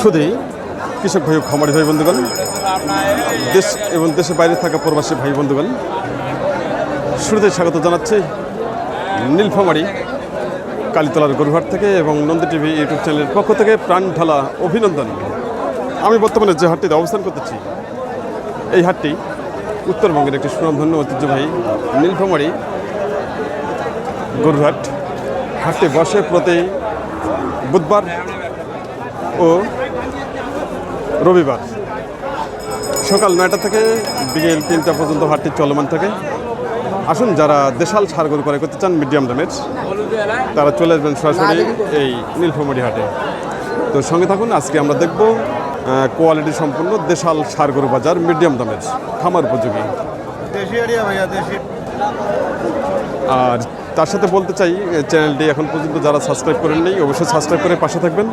শুধু কৃষক ভাই খামারি ভাই, বন্ধুগণ, দেশ এবং দেশের বাইরে থাকা প্রবাসী ভাই, বন্ধুগণ শুরুতে স্বাগত জানাচ্ছি নীলফামারি, কালীতলার গরুহাট থেকে এবং নন্দী টিভি ইউটিউব চ্যানেলের পক্ষ থেকে প্রাণ ঢালা অভিনন্দন। আমি বর্তমানে যে হাটটিতে অবস্থান করতেছি, এই হাটটি উত্তরবঙ্গের একটি সুনামধন্য ঐতিহ্যবাহী নীলফামারি গরুহাট। হাটটি বসে প্রতি বুধবার ও রবিবার। সকাল নয়টা থেকে বিকেল তিনটা পর্যন্ত হাটটি চলমান থাকে। আসুন যারা দেশাল সার গরু করে করতে চান, মিডিয়াম দামের, তারা চলে আসবেন সরাসরি এই নীলফামারি হাটে। তো সঙ্গে থাকুন, আজকে আমরা দেখব কোয়ালিটি সম্পূর্ণ দেশাল সার গরু বাজার মিডিয়াম দামের খামার উপযোগী। আর তার সাথে বলতে চাই, চ্যানেলটি এখন পর্যন্ত যারা সাবস্ক্রাইব করেননি, অবশ্যই সাবস্ক্রাইব করে পাশে থাকবেন।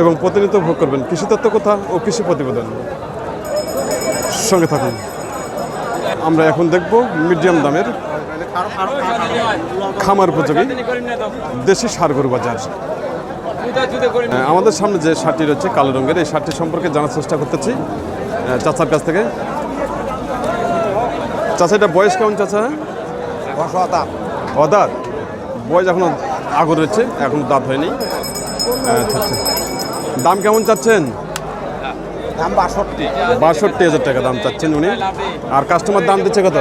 এবং প্রতিনিয়ত ভোগ করবেন। কৃষি তত্ত্ব কথা ও কৃষি প্রতিবেদন। সঙ্গে থাকুন। আমরা এখন দেখব মিডিয়াম দামের খামার উপযোগী দেশি সার গরু বাজার। আমাদের সামনে যে শার্টটি রয়েছে কালো রঙের, এই শার্টটি সম্পর্কে জানার চেষ্টা করতেছি চাচার কাছ থেকে। চাচা, এটা বয়স কেমন চাচা? অদাঁত বয়স এখনও আগর রয়েছে, এখন দাঁত হয়নি। আচ্ছা আচ্ছা। দাম কেমন চাচ্ছেন? দাম বাষট্টি। বাষট্টি হাজার টাকা দাম চাচ্ছেন উনি। আর কাস্টমার দাম দিচ্ছে কত?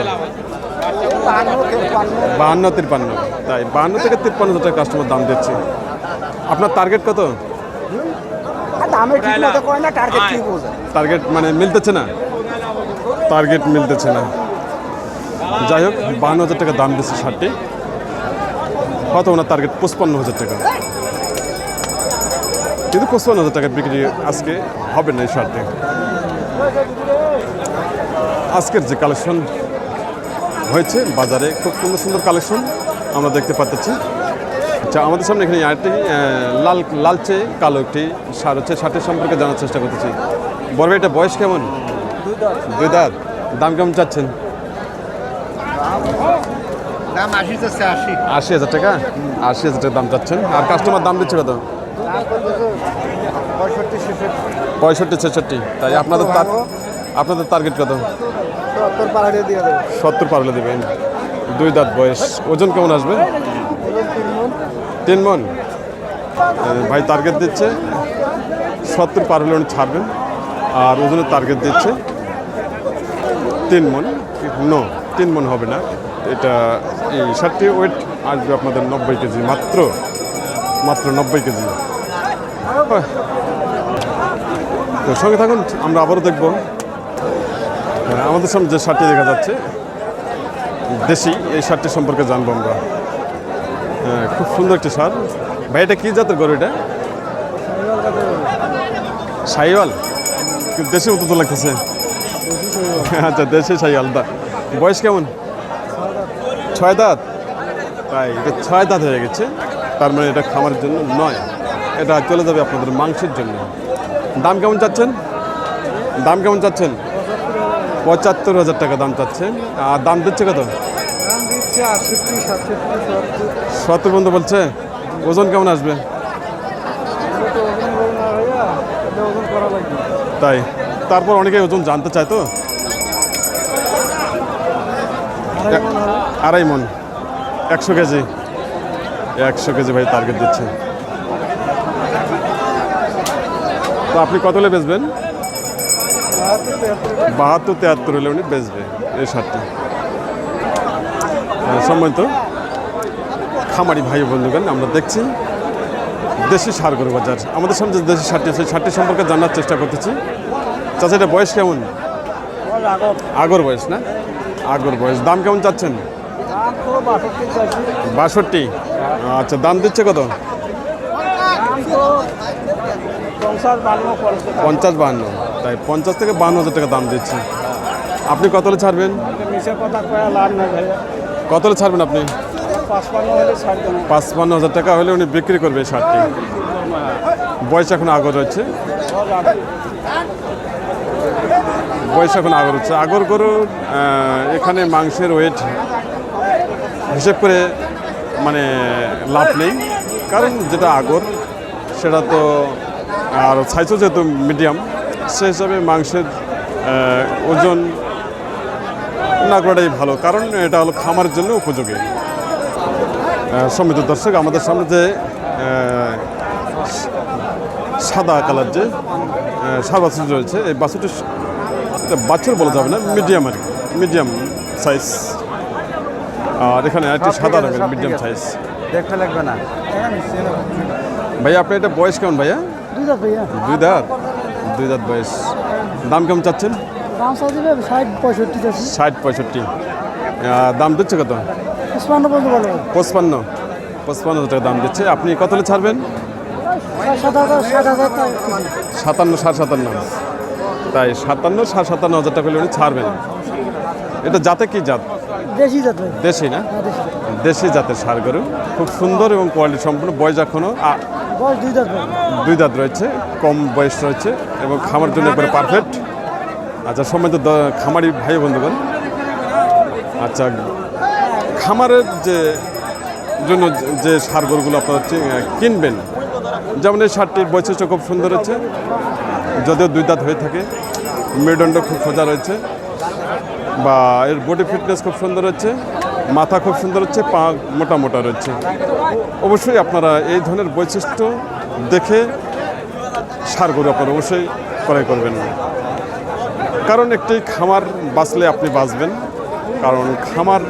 বাহান্ন তিপ্পান্ন। তাই বাহান্ন থেকে তিপ্পান্ন হাজার টাকা কাস্টমার দাম দিচ্ছে। আপনার টার্গেট কত? টার্গেট মানে মিলতেছে না? টার্গেট মিলতেছে না। যাই হোক বাহান্ন হাজার টাকা দাম দিচ্ছে শার্টটি কত ওনার টার্গেট পঁচপান্ন হাজার টাকা। কিন্তু পঁচপান্ন হাজার টাকার বিক্রি আজকে হবে না এই শার্টটি আজকের যে কালেকশন হয়েছে বাজারে খুব সুন্দর সুন্দর কালেকশন আমরা দেখতে পাচ্ছি। আচ্ছা আমাদের সামনে এখানে আরেকটি লাল লালচে কালো একটি সার হচ্ছে। শার্টের সম্পর্কে জানার চেষ্টা করতেছি। বড় এটা বয়স কেমন? দুই দাঁত। দাম কেমন চাচ্ছেন? আশি হাজার টাকা? আশি হাজার টাকা দাম চাচ্ছেন। আর কাস্টমার দাম দিচ্ছে কত? পঁয়ষট্টি ছেষট্টি। তাই আপনাদের তার আপনাদের টার্গেট কত? সত্তর সত্তর পারলে দেবেন। দুই দাঁত বয়স। ওজন কেমন আসবে? তিন মন। ভাই টার্গেট দিচ্ছে। সত্তর পার হলে উনি ছাড়বেন। আর ওজনের টার্গেট দিচ্ছে। তিন মন। নো তিন মন হবে না। এটা এই ষাটটি ওয়েট আসবে আপনাদের নব্বই কেজি। মাত্র মাত্র নব্বই কেজি। সঙ্গে থাকুন আমরা আবারও দেখব। হ্যাঁ, আমাদের সামনে যে শার্টটি দেখা যাচ্ছে দেশি এই শার্টটি সম্পর্কে জানব আমরা। হ্যাঁ খুব সুন্দর একটি শার্ট। ভাই এটা কী জাতের গরু এটা? সাইওয়াল। দেশি মতো তো লাগতেছে। আচ্ছা দেশি সাইওয়াল দা বয়স কেমন? ছয় দাঁত। তাই এটা ছয় দাঁত হয়ে গেছে। তার মানে এটা খামারের জন্য নয়। এটা চলে যাবে আপনাদের মাংসের জন্য। দাম কেমন চাচ্ছেন? দাম কেমন চাচ্ছেন? পঁচাত্তর হাজার টাকা দাম চাচ্ছেন আর দাম দিচ্ছে কত? সত্তর। পর্যন্ত বলছে? ওজন কেমন আসবে? তাই। তারপর অনেকে ওজন জানতে চায় তো। আড়াই আড়াই মন। একশো কেজি। একশো কেজি ভাই টার্গেট দিচ্ছে। তো আপনি কত হলে বেচবেন? বাহাত্তর তেহাত্তর হলে উনি বেচবে এই শার্টটি। আহ, সম্মানিত খামারি ভাই বন্ধুগণ আমরা দেখছি দেশি সার গরু বাজার। আমাদের সামনে যে দেশি সারটি আছে সারটি সম্পর্কে জানার চেষ্টা করতেছি। চাচা এটা বয়স কেমন? আগর বয়স না? আগর বয়স। দাম কেমন চাচ্ছেন? বাষট্টি। আচ্ছা দাম দিচ্ছে কত? পঞ্চাশ বান্ন বাহান্ন তাই পঞ্চাশ থেকে বান্ন হাজার টাকা দাম দিচ্ছি। আপনি কত হলে ছাড়বেন? মিশে কথা কয়া লাভ নাই ভাইয়া। কত হলে ছাড়বেন আপনি? পাঁচপান্ন হাজার টাকা হলে উনি বিক্রি করবে এই শার্টটি। বয়স এখন আগর রয়েছে বয়স এখন আগর হচ্ছে। আগর গরুর এখানে মাংসের ওয়েট হিসেব করে মানে লাভ নেই। কারণ যেটা আগর সেটা তো আর সাইজও যেহেতু মিডিয়াম সে হিসাবে মাংসের ওজন না করাটাই ভালো কারণ এটা হলো খামারের জন্য উপযোগী। সম্মিলিত দর্শক আমাদের সামনে যে সাদা কালার যে সার বাছুর রয়েছে এই বাছুরটি বাছুর বলা যাবে না মিডিয়াম আর কি মিডিয়াম সাইজ। আর এখানে একটি সাদা রঙের মিডিয়াম সাইজ। দেখতে লাগবে না। ভাইয়া আপনি এটা বয়স কেমন ভাইয়া? দাঁত ভাইয়া। দুই দাঁত? দুই দাঁত বয়স। দাম কেমন চাচ্ছেন? দাম ষাট পঁয়ষট্টি ষাট পঁয়ষট্টি। দাম দিচ্ছে কত? উসমান পর্যন্ত বলে। পঁচপান্ন। পঁচপান্ন হাজার টাকা দাম দিচ্ছে। আপনি কত হলে ছাড়বেন? সাতান্ন সাড়ে সাতান্ন। তাই সাতান্ন সাড়ে সাতান্ন হাজার টাকা হলে উনি ছাড়বেন। এটা জাতে কি জাত? দেশি জাত দেশি না? হ্যাঁ, দেশি। জাত। জাতের সার গরু। খুব সুন্দর এবং কোয়ালিটি সম্পূর্ণ। বয়স এখনও দুই দাঁত রয়েছে। কম বয়স রয়েছে এবং খামার জন্য একবারে পারফেক্ট আচ্ছা সময় তো খামারি ভাই বন্ধুগণ আচ্ছা খামারের যে, জন্য যে সার গরুগুলো আপনারা কিনবেন, যেমন এই সারটির বৈশিষ্ট্য খুব সুন্দর হচ্ছে, যদিও দুই দাঁত হয়ে থাকে, মেরুদণ্ড খুব সোজা রয়েছে বা এর বডি ফিটনেস খুব সুন্দর হচ্ছে, মাথা খুব সুন্দর হচ্ছে, পা মোটা মোটা রয়েছে। অবশ্যই আপনারা এই ধরনের বৈশিষ্ট্য দেখে সার গরু আপনারা অবশ্যই ক্রয় করবেন। কারণ একটি খামার বাঁচলে আপনি বাঁচবেন। কারণ খামার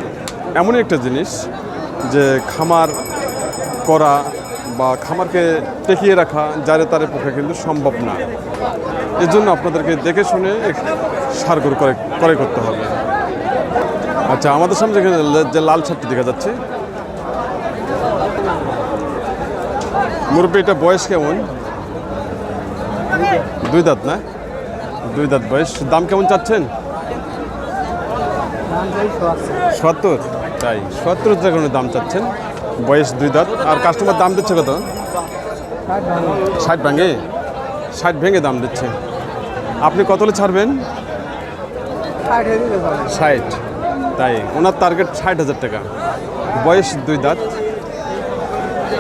এমনই একটা জিনিস যে খামার করা বা খামারকে টেকিয়ে রাখা, যারে তারে পক্ষে কিন্তু সম্ভব না। এর জন্য আপনাদেরকে দেখে শুনে সার গরু ক্রয় করতে হবে। আচ্ছা আমাদের সামনে যে লাল ছাপটি দেখা যাচ্ছে। মুরব্বী, এটা বয়স কেমন? দুই দাঁত না? দুই দাঁত বয়স। দাম কেমন চাচ্ছেন? সত্তর। তাই, সত্তর কোনো দাম চাচ্ছেন। বয়স দুই দাঁত। আর কাস্টমার দাম দিচ্ছে কত? ষাট ভাঙে। ষাট ভাঙে দাম দিচ্ছে। আপনি কত ছাড়বেন? ষাট হয়ে তাই। ওনার টার্গেট ষাট হাজার টাকা। বয়স দুই দাঁত।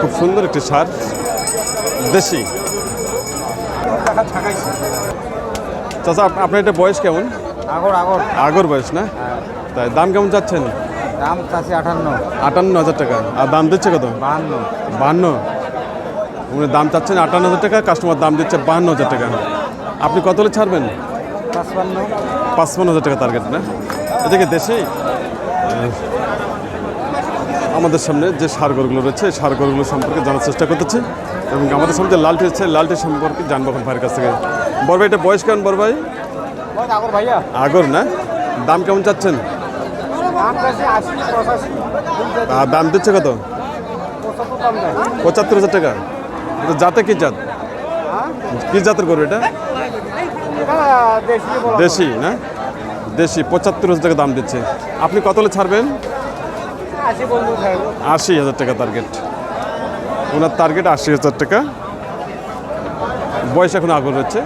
খুব সুন্দর একটি সার দেশি। চাচা আপনার এটা বয়স কেমন? আগর আগর। আগর বয়স না? তাই দাম কেমন চাচ্ছেন? দাম চাষি আটান্ন। আটান্ন হাজার টাকা। আর দাম দিচ্ছে কত? বাহান্ন। বাহান্ন। উনি দাম চাচ্ছেন আটান্ন হাজার টাকা কাস্টমার দাম দিচ্ছে বাহান্ন হাজার টাকা। আপনি কত হলে ছাড়বেন? পাঁচপান্ন। পাঁচপান্ন হাজার টাকা টার্গেট না? এদিকে দেশে? আমাদের সামনে যে সার গরুগুলো রয়েছে এই সার গরুগুলো সম্পর্কে জানার চেষ্টা করতেছি এবং আমাদের সামনে যে লালটি রয়েছে লালটি সম্পর্কে জানব এখন ভাইয়ের কাছ থেকে। বড় ভাই এটা বয়স কেমন বড় ভাই? আগর না? দাম কেমন চাচ্ছেন? দাম দিচ্ছে কত? পঁচাত্তর হাজার টাকা। এটা জাতে কি জাত? কি জাতের গরু এটা? দেশি না? দেশি পঁচাত্তর হাজার টাকা দাম দিচ্ছে। আপনি কত হলে ছাড়বেন? আশি হাজার টাকা টার্গেট ওনার টার্গেট আশি হাজার টাকা। বয়স এখন আগর রয়েছে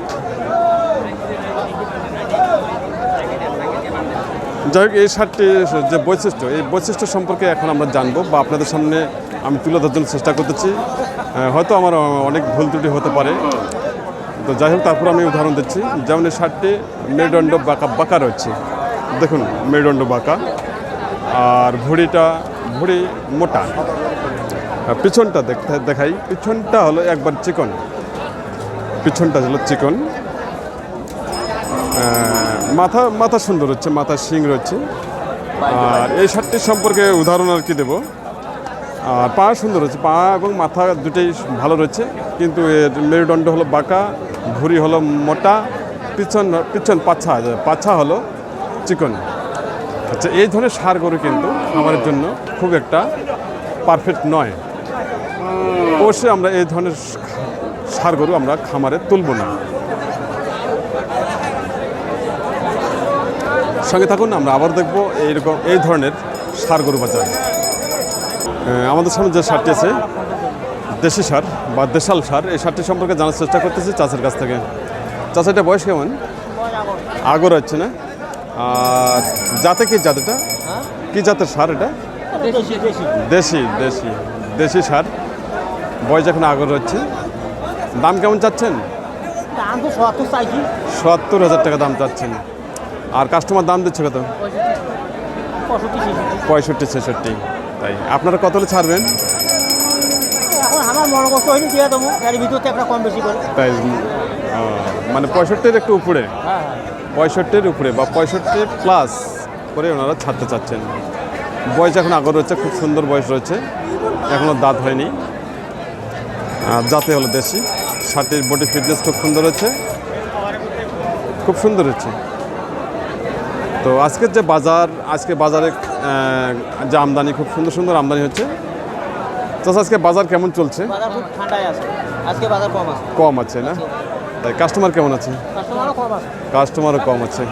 যাই হোক এই শার্টটি যে বৈশিষ্ট্য এই বৈশিষ্ট্য সম্পর্কে এখন আমরা জানব বা আপনাদের সামনে আমি তুলে ধরার জন্য চেষ্টা করতেছি। হয়তো আমার অনেক ভুল ত্রুটি হতে পারে। তো যাই হোক, তারপর আমি উদাহরণ দিচ্ছি। যেমন এই শার্টটি মেরুদণ্ড বাঁকা বাঁকা রয়েছে। দেখুন, মেরুদণ্ড বাঁকা। আর ভুঁড়িটা, ভুঁড়ি মোটা। পিছনটা দেখতে, দেখাই। পিছনটা হলো একবার চিকন। পিছনটা হলো চিকন। মাথা মাথা সুন্দর হচ্ছে, মাথা শিং রয়েছে। আর এই শার্টটির সম্পর্কে উদাহরণ আর কি দেবো? আর পা সুন্দর হচ্ছে, পা এবং মাথা দুটোই ভালো রয়েছে। কিন্তু এর মেরুদণ্ড হলো বাঁকা ভুঁড়ি হলো মোটা, পিছন পিছন পাছা পাছা হলো চিকন। আচ্ছা এই ধরনের সার গরু কিন্তু খামারের জন্য খুব একটা পারফেক্ট নয়। অবশ্যই আমরা এই ধরনের সার গরু আমরা খামারে তুলব না। সঙ্গে থাকুন, আমরা আবার দেখব এইরকম এই ধরনের সার গরু বাজার। আমাদের সামনে যে সারটি আছে দেশি সার বা দেশাল সার এই সারটি সম্পর্কে জানার চেষ্টা করতেছি চাষের কাছ থেকে। চাষা এটা বয়স কেমন? আগর হচ্ছে না? আর জাতে কি জাত এটা? কি জাতের সার এটা? দেশি দেশি দেশি সার। বয়স এখন আগর হচ্ছে। দাম কেমন চাচ্ছেন? সত্তর হাজার টাকা দাম চাচ্ছেন। আর কাস্টমার দাম দিচ্ছে কত? পঁয়ষট্টি ছেষট্টি। তাই আপনারা কত ছাড়বেন? মনে কষ্ট হয়নি দিয়ে দেবো। এর ভিতরতে একটা কম বেশি করে। তাই মানে পঁয়ষট্টির একটু উপরে। হ্যাঁ হ্যাঁ। পঁয়ষট্টির উপরে বা পঁয়ষট্টি প্লাস করে ওনারা ছাড়তে চাচ্ছেন। বয়স এখন আগর রয়েছে খুব সুন্দর বয়স রয়েছে। এখনও দাঁত হয়নি। আর জাতে হলো দেশি। শার্টের বডি ফিটনেস খুব সুন্দর হচ্ছে। খুব সুন্দর হচ্ছে। তো আজকের যে বাজার আজকে বাজারে যে আমদানি খুব সুন্দর সুন্দর আমদানি হচ্ছে। তো আজকে বাজার কেমন চলছে? বাজার খুব ঠান্ডায় আছে। আজকে বাজার কম আছে। কম আছে না? তাই কাস্টমার কেমন আছে? কাস্টমারও কম আছে। কাস্টমারও কম আছে।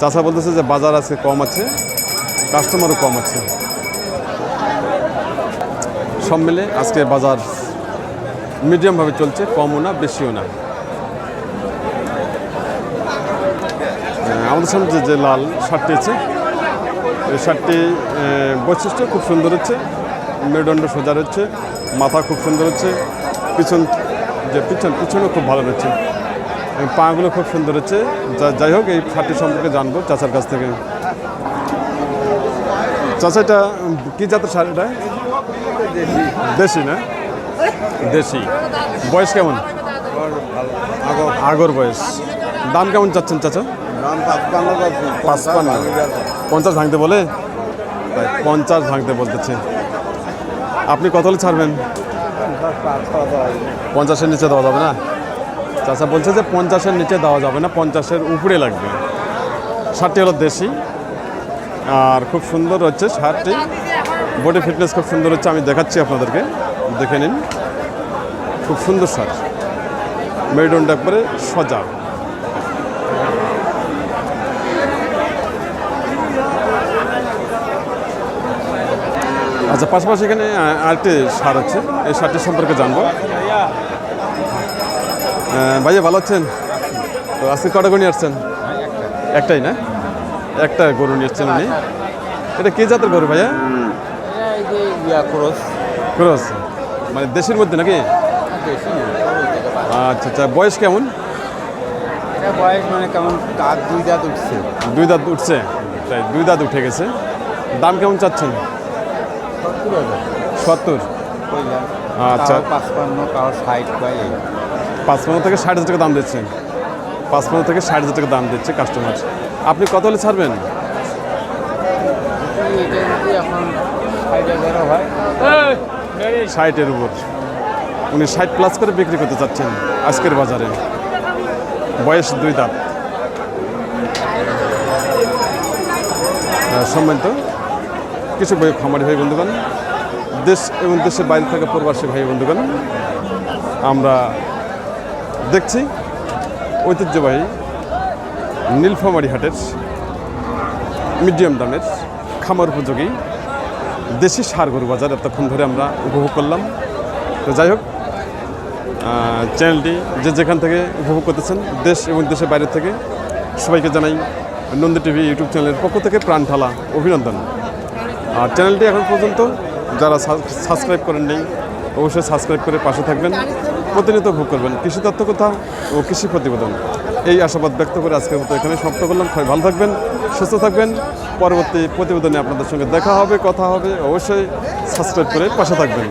চাষা বলতেছে যে বাজার আছে কম আছে। কাস্টমারও কম আছে। সব মিলে আজকে বাজার মিডিয়ামভাবে চলছে কমও না বেশিও না। আমাদের সামনে যে- যে লাল শার্টটি আছে এই শার্টটি বৈশিষ্ট্য খুব সুন্দর হচ্ছে। মেরুদণ্ড সোজা রয়েছে মাথা খুব সুন্দর হচ্ছে পিছন যে পিছন পিছনও খুব ভালো রয়েছে। পাগুলো খুব সুন্দর হচ্ছে। যাই হোক এই শার্টটি সম্পর্কে জানব চাচার কাছ থেকে। চাচা এটা উম, কি জাতের এটা? দেশি না? দেশি। বয়স কেমন? আগর বয়স। দাম কেমন চাচ্ছেন চাচা? পাঁচপান্ন। পঞ্চাশ ভাঙতে বলে? পঞ্চাশ ভাঙতে বলতেছে। আপনি কত হলে ছাড়বেন। পঞ্চাশের নিচে দেওয়া যাবে না? চাচা বলছে যে পঞ্চাশের নিচে দেওয়া যাবে না, পঞ্চাশের উপরে লাগবে। শার্টটি হলো দেশি, আর খুব সুন্দর হচ্ছে শার্টটি বডি ফিটনেস খুব সুন্দর হচ্ছে, আমি দেখাচ্ছি আপনাদেরকে। দেখে নিন। খুব সুন্দর শার্ট মেরুদণ্ড একবারে সজা আচ্ছা পাশাপাশি এখানে আরেকটি সার আছে। এই সারটির সম্পর্কে জানব। ভাইয়া, ভালো আছেন? তো আজকে কটা গরু আসছেন? একটাই না? একটা গরু নিয়ে আসছেন উনি। এটা কি জাতের গরু ভাইয়া? ইয়া ক্রস। ক্রস মানে দেশের মধ্যে নাকি? আচ্ছা আচ্ছা বয়স কেমন? বয়স মানে কেমন দুই দাঁত উঠছে। দুই দাঁত উঠছে তাই দুই দাঁত উঠে গেছে। দাম কেমন চাচ্ছেন? সত্তর। আচ্ছা। পাঁচপান্ন কারও ষাট পাই। পাঁচপান্ন থেকে ষাট হাজার টাকা দাম দিচ্ছেন পাঁচপান্ন থেকে ষাট হাজার টাকা দাম দিচ্ছে কাস্টমার আপনি কত হলে ছাড়বেন? ষাটের উপর। উনি ষাট প্লাস করে বিক্রি করতে চাচ্ছেন আজকের বাজারে। বয়স দুই দাঁত। সম্মানিত কিছু বই খামারি ভাই, বন্ধুগণ, দেশ এবং দেশের বাইরে থাকা প্রবাসী ভাই, বন্ধুগণ, আমরা দেখছি ঐতিহ্যবাহী নীলফামারি হাটের মিডিয়াম দামের খামার উপযোগী দেশি সার গরু বাজার এতক্ষণ ধরে আমরা উপভোগ করলাম। তো যাই হোক চ্যানেলটি যে যেখান থেকে উপভোগ করতেছেন, দেশ এবং দেশের বাইরে থেকে সবাইকে জানাই নন্দী টিভি ইউটিউব চ্যানেলের পক্ষ থেকে প্রাণ ঢালা অভিনন্দন। আর চ্যানেলটি এখন পর্যন্ত যারা সাবস্ক্রাইব করেন নেই অবশ্যই সাবস্ক্রাইব করে পাশে থাকবেন। প্রতিনিয়ত ভোগ করবেন। কৃষি তথ্য কথা ও কৃষি প্রতিবেদন। এই আশাবাদ ব্যক্ত করে আজকের মতো এখানে সমাপ্ত করলাম। সবাই ভালো থাকবেন, সুস্থ থাকবেন। পরবর্তী প্রতিবেদনে আপনাদের সঙ্গে দেখা হবে, কথা হবে। অবশ্যই সাবস্ক্রাইব করে পাশে থাকবেন।